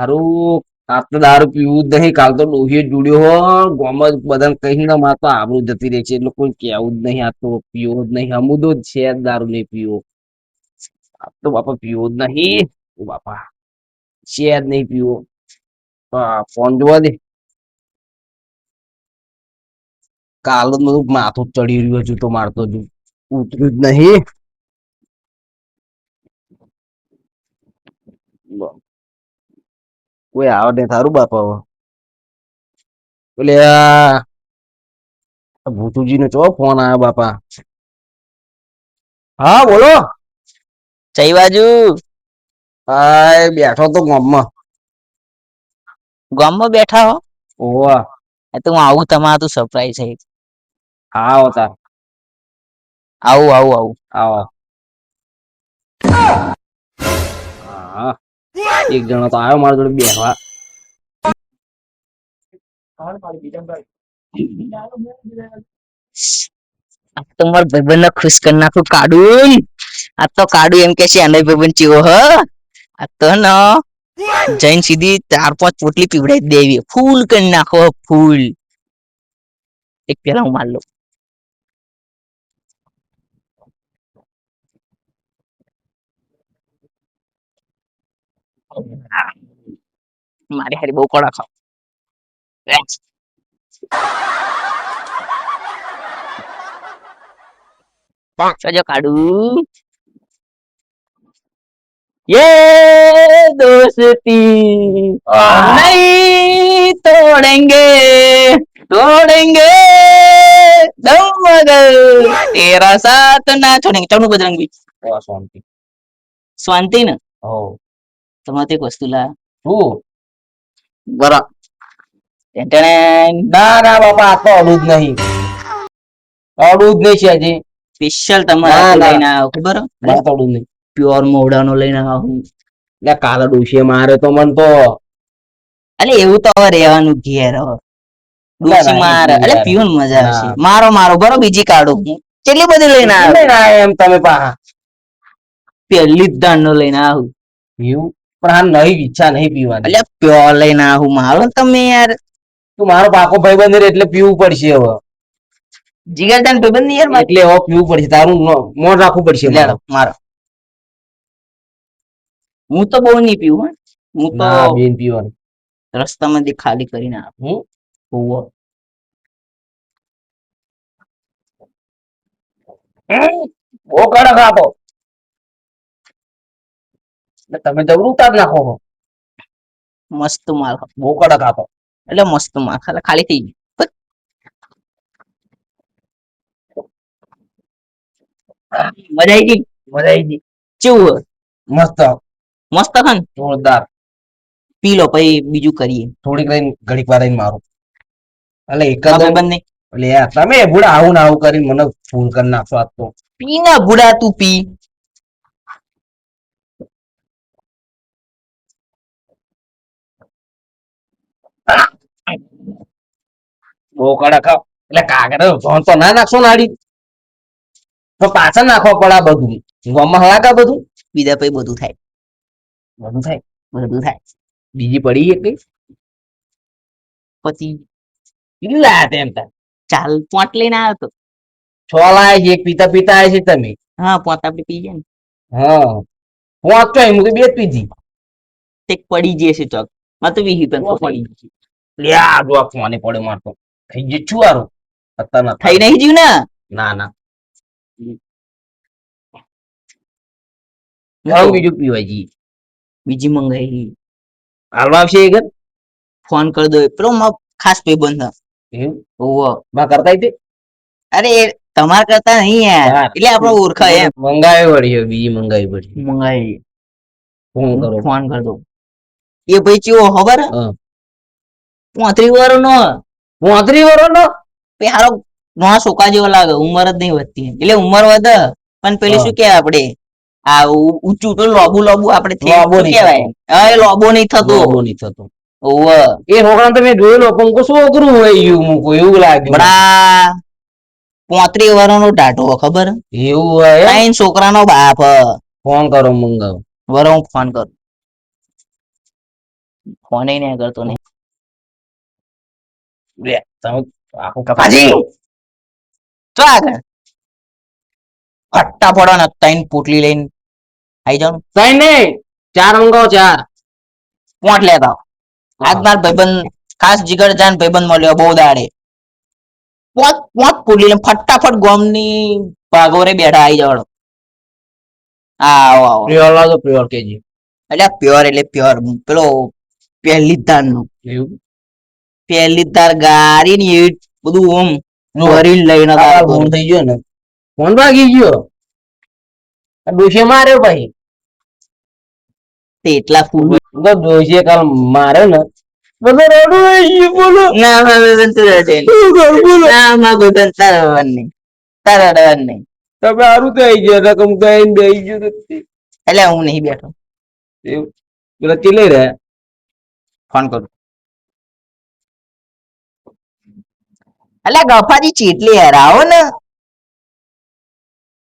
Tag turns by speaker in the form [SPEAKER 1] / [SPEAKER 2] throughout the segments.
[SPEAKER 1] હારું આપ તો દારૂ પીવું જ નહીં. કાલ તો ડોહીએ જોડ્યો હો. ગોમાં બધાને કહીને માર તો આબરૂ જતી રહે છે. એટલે કોઈ કહેવું જ નહીં. આ તો પીવો જ નહીં. અમુદો જ છે દારૂ નહીં પીવો. આપ તો બાપા પીવો જ નહીં. બાપા. છે જ નહીં પીવો. ફોન જોવા દે. કાલ બધું માથું ચડી રહ્યું હજુ તો મારતો હજુ ઉતર્યું જ નહીં. કોઈ આવે ને થારું બાપા હવે એટલે ભૂતુજી નો ચો ફોન આવ્યો બાપા હા બોલો
[SPEAKER 2] ચઈ બાજુ
[SPEAKER 1] આ બેઠો તો ગામમાં
[SPEAKER 2] ગામમાં બેઠા હો
[SPEAKER 1] ઓવા
[SPEAKER 2] એ તો હું આવું તમારું તો સરપ્રાઈઝ છે
[SPEAKER 1] હા હોતા
[SPEAKER 2] આવું આવું આવું
[SPEAKER 1] આવો હા એક જણો તો આવ્યો મારા જોડે બેહવા.
[SPEAKER 2] આ તો માર ભાઈબંધ ખુશ કરી નાખું કાડું આ તો કાડું એમ કે છે આનો ભાઈબંધ ચીવો હ. આ તો ન. જૈન સીધી ચાર પાંચ પોટલી પીવડાવી દેવી. ફૂલ કરી નાખો ફૂલ. એક પેલા હું માર લઉં. મારી હારી બહુ કડા ખાવ સજો કાઢું ये दोस्ती नहीं तोड़ेंगे तोड़ेंगे दम मगर तेरा साथ ना छोड़ेंगे चौनू बजरंगी
[SPEAKER 1] शांति शांति
[SPEAKER 2] ना ને એક વસ્તુ લા.
[SPEAKER 1] શું
[SPEAKER 2] બરા
[SPEAKER 1] ના ના બાપા આ તો અડું જ નહીં. અડું જ નહીં છે હજી
[SPEAKER 2] સ્પેશિયલ તમારે લઈને આવ્યો ખબર
[SPEAKER 1] મારે તો અડું નહીં.
[SPEAKER 2] પ્યોર મોડાનો લઈને આવ્યો હું
[SPEAKER 1] એટલે કાલે ડોશીએ મારે તો મન તો
[SPEAKER 2] અલે એવું તો હવે રહેવાનું ઘેર હવે.
[SPEAKER 1] ડોશી
[SPEAKER 2] મારે. અલે પીવું મજા આવશે.
[SPEAKER 1] ના.
[SPEAKER 2] મારો મારો બરો બીજી કાઢો કેટલી બધી લઈને આવ્યો
[SPEAKER 1] એમ તમે પા
[SPEAKER 2] પહેલી જ દાંડનો લઈને આવું.
[SPEAKER 1] એવું? પણ આ નહીં ઈચ્છા નહીં પીવાની.
[SPEAKER 2] એટલે પ્યોર લઈને આવું મારો તમે યાર.
[SPEAKER 1] તું મારો પાકો ભાઈ બંધ એટલે પીવું પડશે હવે.
[SPEAKER 2] જીગરદાન ભાઈ બંધ યાર
[SPEAKER 1] એટલે હવે પીવું પડશે તારું મોન રાખવું પડશે મારો.
[SPEAKER 2] હું તો બહુ નહીં પીવું હો. તો
[SPEAKER 1] બેન પીવાની.
[SPEAKER 2] રસ્તામાંથી ખાલી કરીને આપું
[SPEAKER 1] હું?
[SPEAKER 2] હોવો.
[SPEAKER 1] બહુ કડક આપો તમે જબરું ઉતાર નાખો છો.
[SPEAKER 2] મસ્ત માલ.
[SPEAKER 1] બહુ કડક આપો.
[SPEAKER 2] એટલે મસ્ત માલ. ખાલી ખાલી થઈ ગયું. મજા આવી ગઈ?
[SPEAKER 1] મજા આવી ગઈ.
[SPEAKER 2] કેવું?
[SPEAKER 1] મસ્ત.
[SPEAKER 2] મસ્ત ખન?
[SPEAKER 1] જોરદાર.
[SPEAKER 2] પી લો પછી બીજું કરીએ.
[SPEAKER 1] થોડીક રહીને ઘડીક વાર રહીને મારું. એટલે એક
[SPEAKER 2] ભાઈબંધ
[SPEAKER 1] એટલે યાર તમે ભૂડા આવું ને આવું કરીને મને ફૂલ કરી નાખશો આજ તો.
[SPEAKER 2] પી ના બુડા તું પી.
[SPEAKER 1] બહુ કડક એટલે કાગળ તો ના નાખશો નાડી. તો પાછળ નાખવા પડે આ બધું. ગોમાં હલાકા બધું?
[SPEAKER 2] બીજા પછી બધું થાય.
[SPEAKER 1] બધું થાય?
[SPEAKER 2] બધું થાય.
[SPEAKER 1] બીજી પડી એક
[SPEAKER 2] પછી
[SPEAKER 1] કેટલા તેમ તાર?
[SPEAKER 2] ચાલ પોટ લઈને આવ્યો તો.
[SPEAKER 1] છ લાય છે એક પીતા પીતા આવે છે તમે?
[SPEAKER 2] હા પોત આપણે પી જાય ને.
[SPEAKER 1] હા. હું તો એમ કે બે પીધી.
[SPEAKER 2] તે પડી જશે ચોક. માં તો વીહી તન પડી
[SPEAKER 1] લે આ જો આ ફોને પડ્યો મારતો. થઈ ગયું છું હારું અત્યાર
[SPEAKER 2] થઈ નહીં ગયું ને
[SPEAKER 1] ના ના
[SPEAKER 2] હું
[SPEAKER 1] બીજું પીવાય જી
[SPEAKER 2] બીજી મંગાઈ
[SPEAKER 1] હાલમાં આવશે એક
[SPEAKER 2] ફોન કરી દો પેલો માં ખાસ પે બંધ ઓવો
[SPEAKER 1] માં કરતા તે
[SPEAKER 2] અરે તમાર કરતા નહીં યાર. એટલે આપણે ઓળખાય એમ
[SPEAKER 1] મંગાવી પડી બીજી મંગાવી પડી
[SPEAKER 2] મંગાવી
[SPEAKER 1] ફોન કરો
[SPEAKER 2] ફોન કરી દો એ ભાઈ ચેવો ખબર. પોત્રી વાળો નો
[SPEAKER 1] પોત્રી વરો નો?
[SPEAKER 2] પે હારો નો સોકા જેવો લાગે ઉંમર જ નહીં વધતી એટલે ઉંમર વધે પણ પેલી શું કહેવાય આપડે આ ઊંચું તો લોબુ લોબુ આપણે
[SPEAKER 1] લોબો નહીં
[SPEAKER 2] કહેવાય. હા એ લોબો નહીં થતો.
[SPEAKER 1] લોબો નહીં થતો.
[SPEAKER 2] ઓવ.
[SPEAKER 1] એ છોકરા તમે જોયેલો પણ કો શું અઘરું હોય એવું મૂકો એવું લાગે
[SPEAKER 2] બડા પોત્રી વર્ષનો ટાટો ખબર?
[SPEAKER 1] એવું હોય?
[SPEAKER 2] ત્રણ છોકરાનો બાપ.
[SPEAKER 1] ફોન કરો મંગાવ.
[SPEAKER 2] વરો હું ફોન કરું. ફોન નહીં કરતો નહીં
[SPEAKER 1] લે તમે આખું
[SPEAKER 2] કપાજી ચો આગળ પડો ને ત્રણ પોટલી લઈને આઈ જાવ
[SPEAKER 1] કઈ નહીં ચાર મંગાવો ચાર
[SPEAKER 2] પોટ લેતા આવો. આજ ભાઈબંધ ખાસ જીગર જાન ભાઈબંધ મળ્યો બહુ દાડે પોત પોત પોટલી લઈને ફટાફટ ગોમની ભાગોરે બેઠા આઈ જવાનો હા આવો આવો
[SPEAKER 1] પ્યોર લાવજો પ્યોર કેજી
[SPEAKER 2] એટલે પ્યોર એટલે પ્યોર પેલો પહેલી જ નું
[SPEAKER 1] એવું
[SPEAKER 2] પહેલી તાર ગાડી ની બધું ઓમ ભરીને લઈને
[SPEAKER 1] આ ફોન થઈ ગયો ને. ફોન ભાગી ગયો. આ માર્યો ભાઈ
[SPEAKER 2] એટલા ફૂલ
[SPEAKER 1] તો કાલ માર્યો ને. બધો રડું આવી બોલો.
[SPEAKER 2] ના મારે તું રડે
[SPEAKER 1] બોલો?
[SPEAKER 2] ના માં તારા રડવાનું નહીં. તારા રડવાનું નહીં.
[SPEAKER 1] તમે તો આવી ગયા રકમ આઈને બેસી ગયું
[SPEAKER 2] એટલે હું નહીં બેઠો.
[SPEAKER 1] એવું. પેલા ચીલે રહ્યા
[SPEAKER 2] ફોન કરું. એટલે ગફાજી ચીટલી યાર આવો ને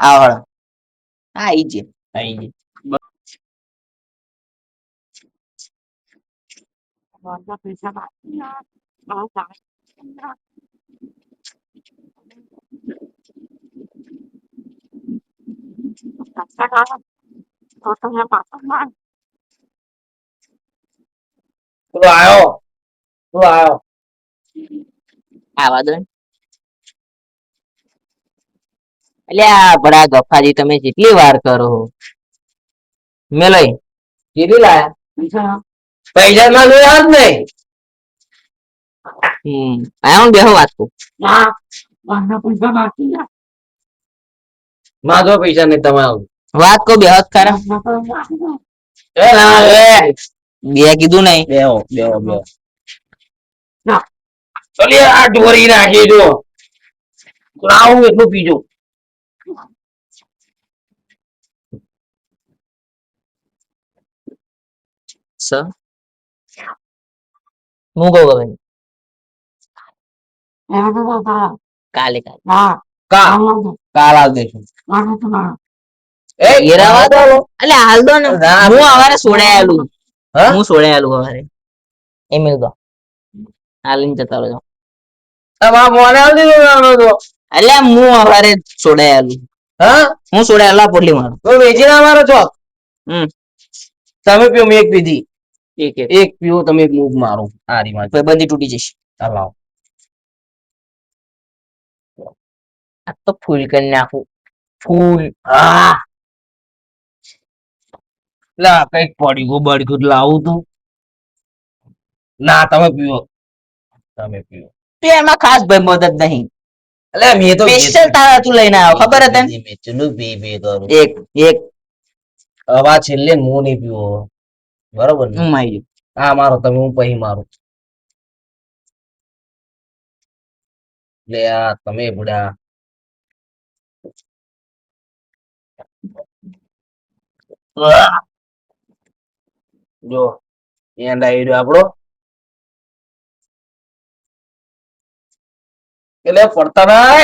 [SPEAKER 2] આવો હળો. હા આઈ છે
[SPEAKER 1] આવી
[SPEAKER 2] દો એટલે આ બડા ગફાજી તમે કેટલી વાર કરો મેલય.
[SPEAKER 1] કેટલી લાયા? પૈસા માં જોયા જ નહીં.
[SPEAKER 2] હમ આયા હું બેહો વાત કરું.
[SPEAKER 1] માં જો પૈસા નહીં તમારું
[SPEAKER 2] વાત કો બેહો જ ખરા.
[SPEAKER 1] એ ના એ.
[SPEAKER 2] બે કીધું નહીં.
[SPEAKER 1] બેહો બેહો બેહો. ચલી આ ઢોરી નાખી જો. લાવું એટલું પીજો.
[SPEAKER 2] હું કહું હવે? કાલે કાલે.
[SPEAKER 1] કા? કાલ આવ દેશું. એ
[SPEAKER 2] ગેરાવા વાત એટલે હાલ દો ને. હું હવારે સોડાયેલું
[SPEAKER 1] હા?
[SPEAKER 2] હું સોડાયેલું હવારે. એ મેલ દો હાલીને જતા રહો
[SPEAKER 1] તમારા મોને તો.
[SPEAKER 2] એટલે હું અમારે સોડાયેલું
[SPEAKER 1] હા?
[SPEAKER 2] હું છોડાયેલા પોટલી મારું.
[SPEAKER 1] તો વેચી ના મારો છો?
[SPEAKER 2] હમ.
[SPEAKER 1] તમે પીઓ મેં એક પીધી.
[SPEAKER 2] એક એક.
[SPEAKER 1] પીઓ તમે એક મૂક મારો. હારી માં
[SPEAKER 2] બંધી તૂટી જશે.
[SPEAKER 1] લાવ.
[SPEAKER 2] આ તો ફૂલ કરી નાખું.
[SPEAKER 1] ફૂલ. હા. લા કંઈક પડી ગયું બળી ગયું લાવું તું. ના તમે પીઓ તમે પીવો.
[SPEAKER 2] તો એમાં ખાસ ભાઈ મદદ નહીં.
[SPEAKER 1] એટલે મેં તો
[SPEAKER 2] સ્પેશિયલ તારા તું લઈને આવ્યો ખબર હતી ને?
[SPEAKER 1] મેં ચલું પી પી કરું.
[SPEAKER 2] એક એક.
[SPEAKER 1] હવા છેલ્લે હું નહીં પીવો. બરોબર ને?
[SPEAKER 2] હું આવી
[SPEAKER 1] હા મારો તમે હું પછી મારું. લે આ તમે બુડા! જો એન્ડ આવી રહ્યો આપણો એટલે પડતા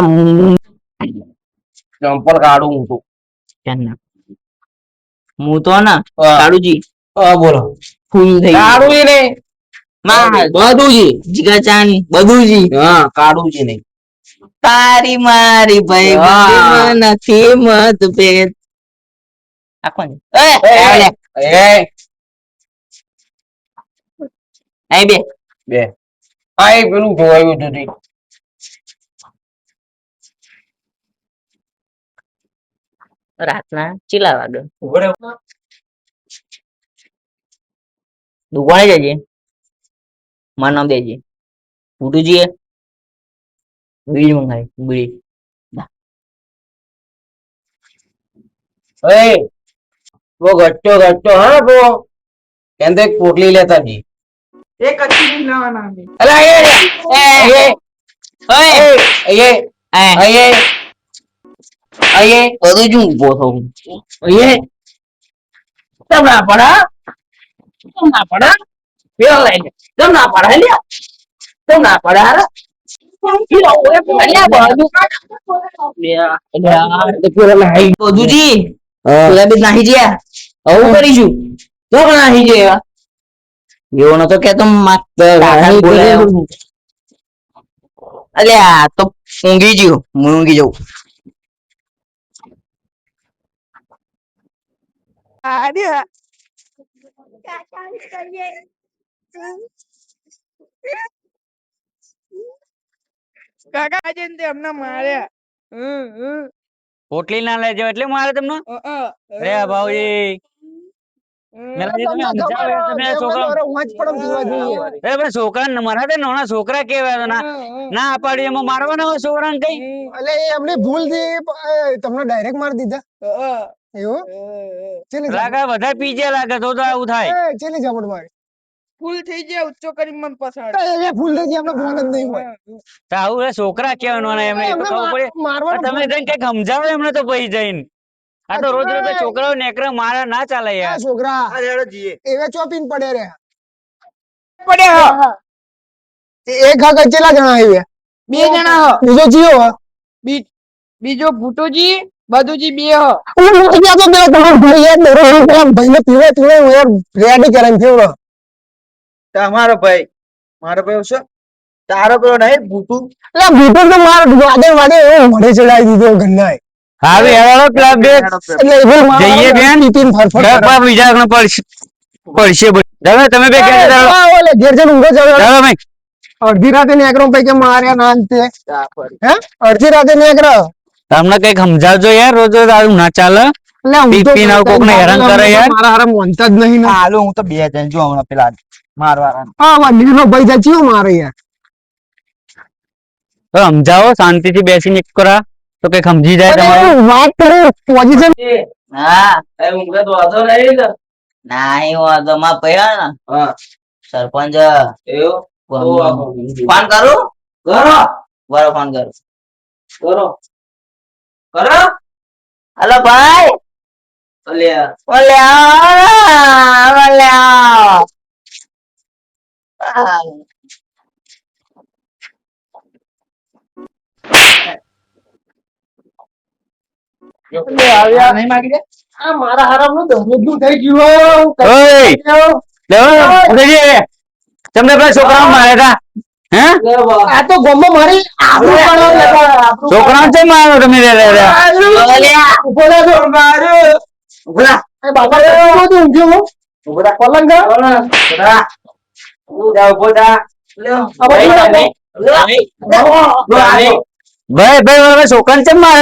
[SPEAKER 2] હું
[SPEAKER 1] ચંપલ કાઢું હું તો.
[SPEAKER 2] હું તો ના કાળુજી.
[SPEAKER 1] બોલો.
[SPEAKER 2] ફૂલ થઈ
[SPEAKER 1] કાળુજી
[SPEAKER 2] ને.
[SPEAKER 1] બધુંજી.
[SPEAKER 2] જીગાચાન. બધુંજી.
[SPEAKER 1] હા કાઢું ને. નહીં
[SPEAKER 2] તારી મારી ભાઈ નથી મતભેદ. આ કોણ અહીં બે.
[SPEAKER 1] બે. આ એ પેલું જોવાયું હતું.
[SPEAKER 2] રાતના ચીલા વાગે દુકાને જજે. મારું નામ દેજે. ફૂટુજી બીડી મંગાવી બીડી
[SPEAKER 1] એ वो गट्टो गट्टो हाँ वो कहते एक पोटली लेता जी
[SPEAKER 3] એક કચ્છી નહીં લાવવાના અમે
[SPEAKER 1] अरे ये ये
[SPEAKER 2] ઓય
[SPEAKER 1] ये
[SPEAKER 2] એ,
[SPEAKER 1] ये ये
[SPEAKER 2] બધું જ ઊભો થઉં
[SPEAKER 1] ये तब ना पड़ा तब ना पड़ा पेड़ लाइन तब ना पड़ा लिया तब ना पड़ा रे
[SPEAKER 2] અલ્યા બાજુ બી નાહી ગયા આવું કરીશું. તો પણ નાહી ગયા એવો નતો કેતો અલ્યા આ તો ઊંઘી ગયો. હું ઊંઘી જાઉં.
[SPEAKER 3] કાકા આજે ને તે માર્યા. હમ, હમ.
[SPEAKER 4] પોટલી ના લેજો એટલે મારે તમને?
[SPEAKER 3] અ, અ.
[SPEAKER 4] રે ભાઉજી. છોકરા અરે ભાઈ છોકરા ને મારા નાના છોકરા કેવા ના ના પાડી એમાં મારવાના હોય છોકરાને કઈ?
[SPEAKER 5] એટલે એમને ભૂલથી તમને ડાયરેક્ટ મારી દીધા. એવું?
[SPEAKER 4] લાગે બધા પીજે લાગે તો તો આવું થાય.
[SPEAKER 5] ચેલી ઝાપટ મારી?
[SPEAKER 3] ફૂલ થઈ જાય ઉચ્ચો કરી મન પસાડ
[SPEAKER 5] એ ફૂલ થઈ જાય એમને ફોન જ નહીં હોય
[SPEAKER 4] તો આવું એ છોકરા કેવાનું એમને તો ખબર પડે મારવા તમે જઈને કંઈક સમજાવો એમને તો પછી જઈને આ તો રોજ રોજ છોકરાઓ નેકરા મારે ના ચાલે
[SPEAKER 5] આ
[SPEAKER 4] રેડો
[SPEAKER 5] જીએ એવે ચોપીન પડે રે
[SPEAKER 3] પડે હ.
[SPEAKER 5] એક હક ચેલા જણા આવી
[SPEAKER 3] બે જણા હ
[SPEAKER 5] બીજો જીઓ હ
[SPEAKER 3] બી- બીજો ભૂટોજી બધુજી બે હ
[SPEAKER 5] હું નથી કહેતો કે તમારો ભાઈ યાર ભાઈને પીવે પીવે યાર રેડી કરે ફેવડો
[SPEAKER 6] તમારો ભાઈ મારો ભાઈ શું તારો પેલો નહીં ભૂટુ
[SPEAKER 5] એટલે ભૂટુ તો મારો વાદે વાદે એવો મોઢે ચડાવી દીધો ગન્નાએ
[SPEAKER 4] હવે હેડો ક્લબ ડે જઈએ બેન.
[SPEAKER 5] નીતિન ફરફર
[SPEAKER 4] પર વિચાર ન પડશે પડશે તમે તમે બે.
[SPEAKER 5] આ ઓલે ઘેર જન ઊંઘો જાવ
[SPEAKER 4] ચાલો ભાઈ
[SPEAKER 5] અડધી રાતે નેકરો પૈકે માર્યા ના અંતે. હે? અડધી રાતે નેકરો?
[SPEAKER 4] તમને કંઈક સમજાવજો યાર રોજ રોજ આવું ના ચાલે.
[SPEAKER 5] એટલે હું તો
[SPEAKER 4] આવું કોકને હેરાન કરે યાર.
[SPEAKER 5] મારા હારા મોનતા જ નહીં ને.
[SPEAKER 6] હાલો હું તો બે જણ જો હમણાં પેલા મારવાના.
[SPEAKER 5] ભાઈ જા ચિયો મારે યાર
[SPEAKER 4] સમજાવો શાંતિથી બેસીને એક કરા. તો કંઈક સમજી જાય તમારું.
[SPEAKER 5] વાત કરો પોઝિશન?
[SPEAKER 2] હા
[SPEAKER 1] એ ઊંઘે તો વાંધો નહીં ને
[SPEAKER 2] નાહી વાંધો માં પડ્યા ને. સરપંચ
[SPEAKER 1] એવું?
[SPEAKER 2] ફોન કરું?
[SPEAKER 1] કરો.
[SPEAKER 2] બરો ફોન કરું.
[SPEAKER 1] કરો. કરો.
[SPEAKER 2] હલો ભાઈ.
[SPEAKER 1] અલ્યા.
[SPEAKER 2] ઓલે ઓલે આવો આ.
[SPEAKER 1] નહીં માગી દે
[SPEAKER 5] આ મારા હારામનું દહમું થઈ ગયું
[SPEAKER 4] તમને પેલા છોકરાઓ માર્યા હતા.
[SPEAKER 5] આ તો ગોમો મારી
[SPEAKER 4] છોકરા છે મારો તમે?
[SPEAKER 1] બાબા
[SPEAKER 5] પલંગ
[SPEAKER 4] ભાઈ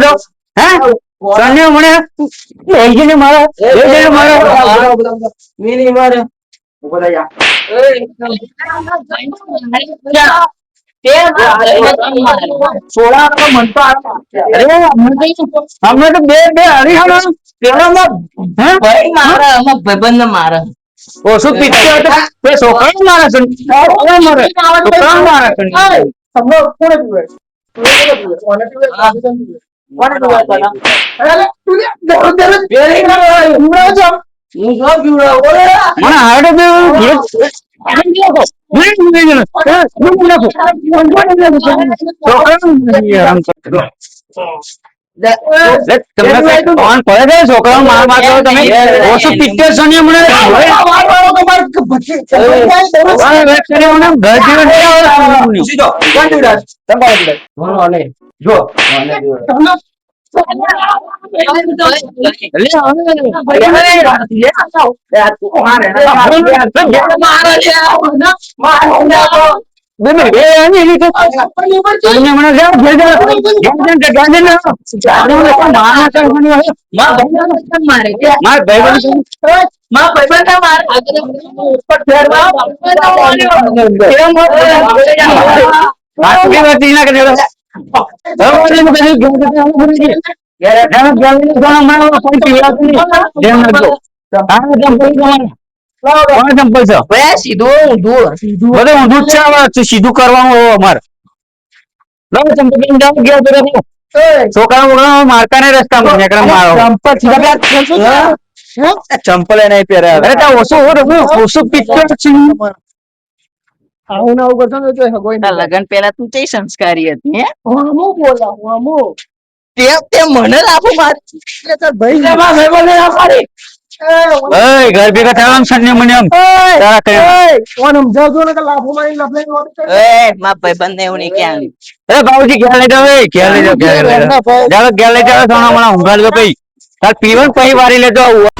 [SPEAKER 4] તો? હે? સને મને? લઈ જઈને મારે. મારે. અમે બે બે હરીહણ
[SPEAKER 2] ભાઈ, મારા ભાઈબંધ મારે.
[SPEAKER 4] ઓછું પીતે હોય તો તે છોકરાને મારે છે છોકરાને મારે છોકરાને મારે છે
[SPEAKER 5] તમને કોણે પીવે? કોને પીવે? કોને પીવે? કોને પીવે? કોને પીવે? અરે લે, તું લે, દરરોજ દરરોજ બેરી કરવા ઊંઘાડો છો?
[SPEAKER 1] હું જો પીવડાવ ઓરે
[SPEAKER 4] મને હાડે બે છોકરા માર માર છો
[SPEAKER 5] મારે
[SPEAKER 1] કોણ મને જો મને પીવડાવ
[SPEAKER 5] તમને
[SPEAKER 4] બે મિનિટ બે આની
[SPEAKER 5] છે.
[SPEAKER 4] તમને ઘેર જાઓ ઘેર જાઓ કે ગાંધી ના ગાંધી ના મારા કરવાની હોય માર ભાઈબંધ છે. માર ભાઈબંધ છે માર. ઉપર ફેરવા. કેમ હોય? બાકી વાત ઈ ના કરી દેડો. હવે મને કહ્યું, ઘેર જતા આવું ભૂલી ગઈ. ઘેર જતા જલ્દી જવાનું મારે કોઈ પીવડાવતું નહીં. ધ્યાન રાખજો. આ ચંપલ તમારે. કોણ ચંપલ છે
[SPEAKER 2] ભાઈ સીધું ઊંધું
[SPEAKER 4] બધું ઊંધું જ છે હવે. સીધું કરવાનું હોય અમારે લો ચંપલ પહેરીને જાઓ ઘેર તો રાખો. છોકરા બોકરા મારતા નહીં રસ્તામાં નીકળે મારો
[SPEAKER 6] ચંપલ એ નહીં પહેર્યા
[SPEAKER 4] અરે ત્યાં ઓછું હોય ને, ઓછું પિક્ચર છે
[SPEAKER 5] આવું ને આવું કરશો ને તો હગોઈ
[SPEAKER 2] લગન પેલા તું કઈ સંસ્કારી હતી હે
[SPEAKER 5] હું બોલા હું
[SPEAKER 2] તે તે મને લાફો મારી
[SPEAKER 5] ભાઈ
[SPEAKER 4] ઘર ભેગા થયા સન્ય મને એમ. તારા કઈ
[SPEAKER 5] કોણ સમજાવજો ને કે લાફો મારી લફલે
[SPEAKER 2] એ મારા ભાઈ બંને એવું નહીં ક્યાં
[SPEAKER 4] એ બાબુજી ઘેર લઈ જાવ એ ઘેર લઈ જાવ ઘેર લઈ જાવ લઈ જાવ સોના મને ઊંઘાડ દો કઈ તાર પીવન પહી વારી લેતો આવું